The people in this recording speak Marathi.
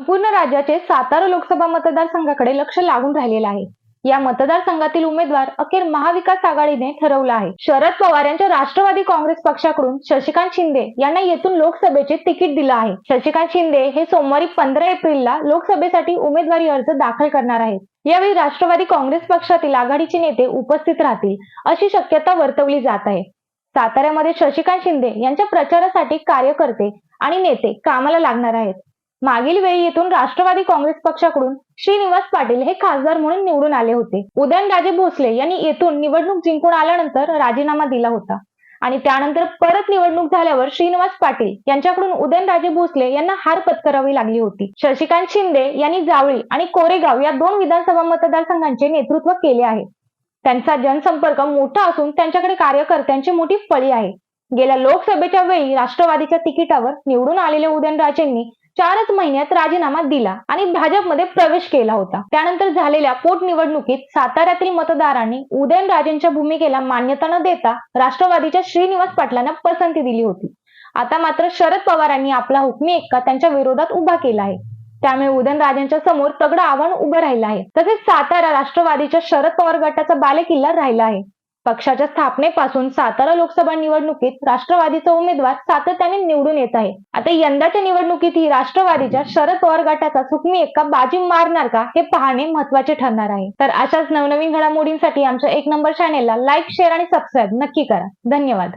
संपूर्ण राज्याचे सातारा लोकसभा मतदारसंघाकडे लक्ष लागून राहिलेलं आहे. या मतदारसंघातील उमेदवार अखेर महाविकास आघाडीने ठरवला आहे. शरद पवार यांच्या राष्ट्रवादी काँग्रेस पक्षाकडून शशिकांत शिंदे यांना येथून लोकसभेचे तिकीट दिलं आहे. शशिकांत शिंदे हे सोमवारी पंधरा एप्रिलला लोकसभेसाठी उमेदवारी अर्ज दाखल करणार आहेत. यावेळी राष्ट्रवादी काँग्रेस पक्षातील आघाडीचे नेते उपस्थित राहतील अशी शक्यता वर्तवली जात आहे. साताऱ्यामध्ये शशिकांत शिंदे यांच्या प्रचारासाठी कार्यकर्ते आणि नेते कामाला लागणार आहेत. मागील वेळी येथून राष्ट्रवादी काँग्रेस पक्षाकडून श्रीनिवास पाटील हे खासदार म्हणून निवडून आले होते. उदयनराजे भोसले यांनी येथून निवडणूक जिंकून आल्यानंतर राजीनामा दिला होता. आणि त्यानंतर परत निवडणूक झाल्यावर श्रीनिवास पाटील यांच्याकडून उदयनराजे भोसले यांना हार पत्करावी लागली होती. शशिकांत शिंदे यांनी जावळी आणि कोरेगाव या दोन विधानसभा मतदारसंघांचे नेतृत्व केले आहे. त्यांचा जनसंपर्क मोठा असून त्यांच्याकडे कार्यकर्त्यांची मोठी फळी आहे. गेल्या लोकसभेच्या वेळी राष्ट्रवादीच्या तिकिटावर निवडून आलेल्या उदयनराजेंनी चारच महिन्यात राजीनामा दिला आणि भाजपमध्ये प्रवेश केला होता. त्यानंतर झालेल्या पोटनिवडणुकीत साताऱ्यातील मतदारांनी उदयनराजेंच्या भूमिकेला मान्यता न देता राष्ट्रवादीच्या श्रीनिवास पाटलांना पसंती दिली होती. आता मात्र शरद पवारांनी आपला हुकमी एक्का त्यांच्या विरोधात उभा केला आहे. त्यामुळे उदयनराजेंच्या समोर तगडं आव्हान उभं राहिलं आहे. तसेच सातारा राष्ट्रवादीच्या शरद पवार गटाचा बालेकिल्ला राहिला आहे. पक्षाच्या स्थापनेपासून सातारा लोकसभा निवडणुकीत राष्ट्रवादीचा उमेदवार सातत्याने निवडून येत आहे. आता यंदाच्या निवडणुकीतही राष्ट्रवादीच्या शरद पवार गटाचा सुकमी एका बाजी मारणार का हे पाहणे महत्त्वाचे ठरणार आहे. तर अशाच नवनवीन घडामोडींसाठी आमच्या एक नंबर चॅनेलला लाईक शेअर आणि सबस्क्राईब नक्की करा. धन्यवाद.